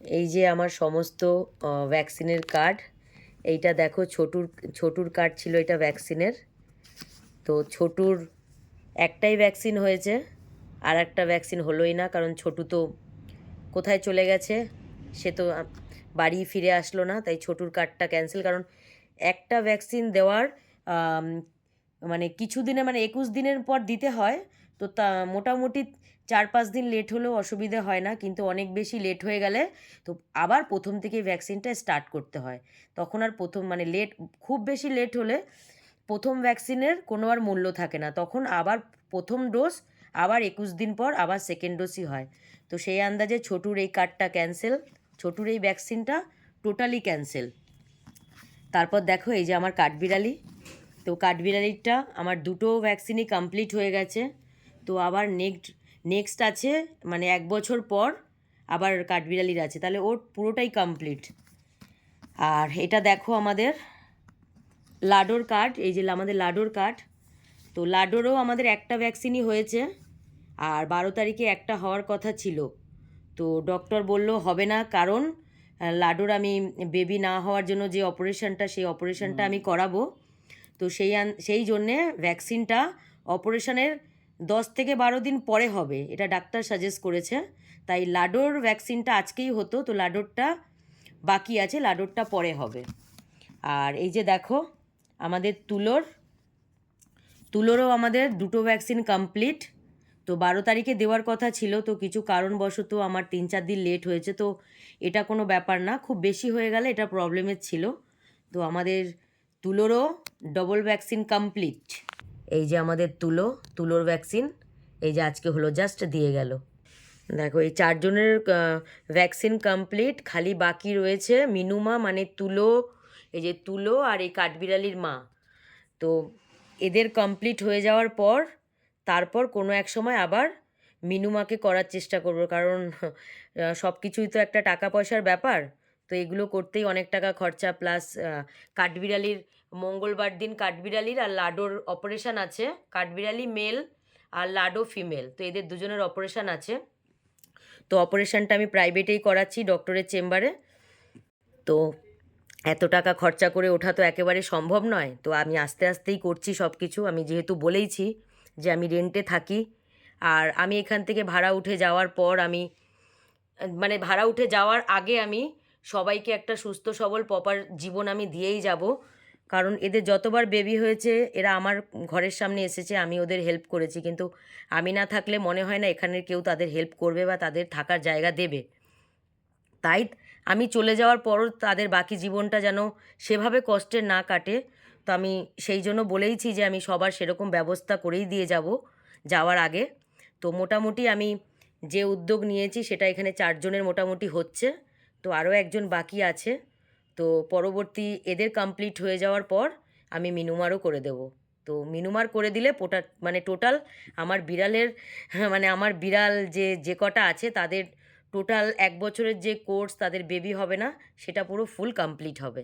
এই যে আমার সমস্ত ভ্যাকসিনের কার্ড এইটা দেখো ছোটুর ছোটুর কার্ড ছিল এটা ভ্যাকসিনের তো ছোটুর একটাই ভ্যাকসিন হয়েছে, আর একটা ভ্যাকসিন হলোই না, কারণ ছোটু তো কোথায় চলে গেছে, সে তো বাড়ি ফিরে আসলো না, তাই ছোটুর কার্ডটা ক্যান্সেল কারণ একটা ভ্যাকসিন দেওয়ার মানে কিছু দিনে মানে একুশ দিনের পর দিতে হয় তো তা মোটামুটি চার পাঁচ দিন লেট হলেও অসুবিধে হয় না, কিন্তু অনেক বেশি লেট হয়ে গেলে তো আবার প্রথম থেকে ভ্যাকসিনটা স্টার্ট করতে হয়। তখন আর প্রথম মানে লেট খুব বেশি লেট হলে প্রথম ভ্যাকসিনের কোনো আর মূল্য থাকে না। তখন আবার প্রথম ডোজ আবার একুশ দিন পর আবার সেকেন্ড ডোজই হয়। তো সেই আন্দাজে ছোটুর এই কার্ডটা ক্যান্সেল ছোটুর এই ভ্যাকসিনটা টোটালি ক্যান্সেল তারপর দেখো এই যে আমার কাঠবিড়ালি তো কাঠবিড়ালিটা আমার দুটো ভ্যাকসিনই কমপ্লিট হয়ে গেছে। তো আবার নেক্সট নেক্সট আছে মানে এক বছর পর আবার কাঠবিড়ালির আছে। তাহলে ওর পুরোটাই কমপ্লিট আর এটা দেখো আমাদের লাডোর কার্ড এই যে আমাদের লাডোর কার্ড। তো লাডোরও আমাদের একটা ভ্যাকসিনই হয়েছে আর বারো তারিখে একটা হওয়ার কথা ছিল। তো ডক্টর বলল হবে না কারণ লাডোর আমি বেবি না হওয়ার জন্য যে অপারেশনটা সেই অপারেশনটা আমি করাবো। তো সেই সেই জন্যে ভ্যাকসিনটা অপারেশনের দশ থেকে বারো দিন পরে হবে, এটা ডাক্তার সাজেস্ট করেছে। তাই লাডোর ভ্যাকসিনটা আজকেই হতো, তো লাডোরটা বাকি আছে, লাডোরটা পরে হবে। আর এই যে দেখো, আমাদের তুলোর, তুলোরও আমাদের দুটো ভ্যাকসিন কমপ্লিট তো বারো তারিখে দেওয়ার কথা ছিল, তো কিছু কারণবশত আমার তিন চার দিন লেট হয়েছে, তো এটা কোনো ব্যাপার না, খুব বেশি হয়ে গেলে এটা প্রবলেমের ছিল। তো আমাদের তুলোরও ডবল ভ্যাকসিন কমপ্লিট এই যে আমাদের তুলো, তুলোর ভ্যাকসিন এই যে আজকে হলো জাস্ট দিয়ে গেল। দেখো, এই চারজনের ভ্যাকসিন কমপ্লিট খালি বাকি রয়েছে মিনুমা মানে তুলো, এই যে তুলো আর এই কাঠবিড়ালির মা। তো এদের কমপ্লিট হয়ে যাওয়ার পর, তারপর কোনো এক সময় আবার মিনুমাকে করার চেষ্টা করব, কারণ সব কিছুই তো একটা টাকা পয়সার ব্যাপার। তো এগুলো করতেই অনেক টাকা খরচা প্লাস কাঠবিড়ালির মঙ্গলবার দিন কাঠবিড়ালির আর লাডোর অপারেশন আছে। কাঠবিড়ালি মেল আর লাডো ফিমেল তো এদের দুজনের অপারেশান আছে। তো অপারেশনটা আমি প্রাইভেটেই করাচ্ছি ডক্টরের চেম্বারে তো এত টাকা খরচা করে ওঠা তো একেবারে সম্ভব নয়। তো আমি আস্তে আস্তেই করছি সব কিছু আমি যেহেতু বলেইছি যে আমি রেন্টে থাকি, আর আমি এখান থেকে ভাড়া উঠে যাওয়ার পর আমি মানে ভাড়া উঠে যাওয়ার আগে আমি সবাইকে একটা সুস্থ সবল প্রপার জীবন আমি দিয়েই যাব। কারণ এদের যতবার বেবি হয়েছে, এরা আমার ঘরের সামনে এসেছে, আমি ওদের হেল্প করেছি। কিন্তু আমি না থাকলে মনে হয় না এখানের কেউ তাদের হেল্প করবে বা তাদের থাকার জায়গা দেবে। তাই আমি চলে যাওয়ার পরও তাদের বাকি জীবনটা যেন সেভাবে কষ্টের না কাটে, তো আমি সেই জন্য বলেইছি যে আমি সবার সেরকম ব্যবস্থা করেই দিয়ে যাব যাওয়ার আগে। তো মোটামুটি আমি যে উদ্যোগ নিয়েছি সেটা এখানে চারজনের মোটামুটি হচ্ছে, তো আরও একজন বাকি আছে। তো পরবর্তী এদের কমপ্লিট হয়ে যাওয়ার পর আমি মিনুমারও করে দেব। তো মিনুমার করে দিলে পোটা মানে টোটাল আমার বিড়ালের মানে আমার বিড়াল যে যে কটা আছে তাদের টোটাল এক বছরের যে কোর্স তাদের বেবি হবে না, সেটা পুরো ফুল কমপ্লিট হবে।